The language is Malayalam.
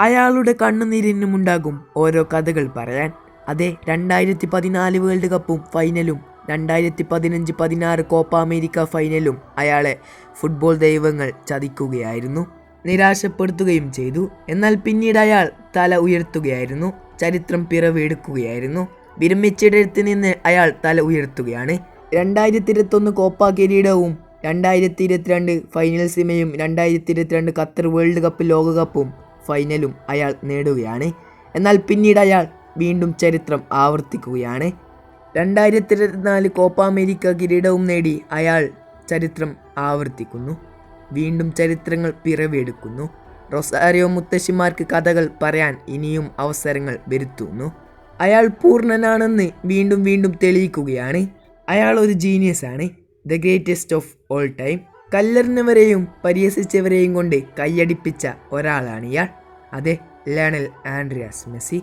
അയാളുടെ കണ്ണുനീരിനുമുണ്ടാകും ഓരോ കഥകൾ പറയാൻ. അതെ രണ്ടായിരത്തി പതിനാല് വേൾഡ് കപ്പും ഫൈനലും രണ്ടായിരത്തി പതിനഞ്ച് പതിനാറ് കോപ്പ അമേരിക്ക ഫൈനലും അയാളെ ഫുട്ബോൾ ദൈവങ്ങൾ ചതിക്കുകയായിരുന്നു നിരാശപ്പെടുത്തുകയും ചെയ്തു. എന്നാൽ പിന്നീട് അയാൾ തല ഉയർത്തുകയായിരുന്നു ചരിത്രം പിറവിയെടുക്കുകയായിരുന്നു വിരമിച്ചിടത്ത് നിന്ന് അയാൾ തല ഉയർത്തുകയാണ്. രണ്ടായിരത്തി ഇരുപത്തൊന്ന് കോപ്പ കിരീടവും രണ്ടായിരത്തി ഇരുപത്തിരണ്ട് ഫൈനൽ സിമയും രണ്ടായിരത്തി ഇരുപത്തിരണ്ട് ഖത്തർ വേൾഡ് കപ്പ് ലോകകപ്പും ഫൈനലും അയാൾ നേടുകയാണ്. എന്നാൽ പിന്നീട് അയാൾ വീണ്ടും ചരിത്രം ആവർത്തിക്കുകയാണ്. രണ്ടായിരത്തി ഇരുപത്തിനാല് കോപ്പ അമേരിക്ക കിരീടവും നേടി അയാൾ ചരിത്രം ആവർത്തിക്കുന്നു. വീണ്ടും ചരിത്രങ്ങൾ പിറവിയെടുക്കുന്നു. റൊസാരിയോ മുത്തശ്ശിമാർക്ക് കഥകൾ പറയാൻ ഇനിയും അവസരങ്ങൾ വരുത്തുന്നു. അയാൾ പൂർണനാണെന്ന് വീണ്ടും വീണ്ടും തെളിയിക്കുകയാണ്. അയാൾ ഒരു ജീനിയസ് ആണ്. The greatest of all time കല്ലെറിഞ്ഞവരെയും പരിഹസിച്ചവരെയും കൊണ്ട് കൈയടിപ്പിച്ച ഒരാളാണ് ഇയാൾ. അതെ ലയണൽ ആൻഡ്രിയാസ് മെസ്സി.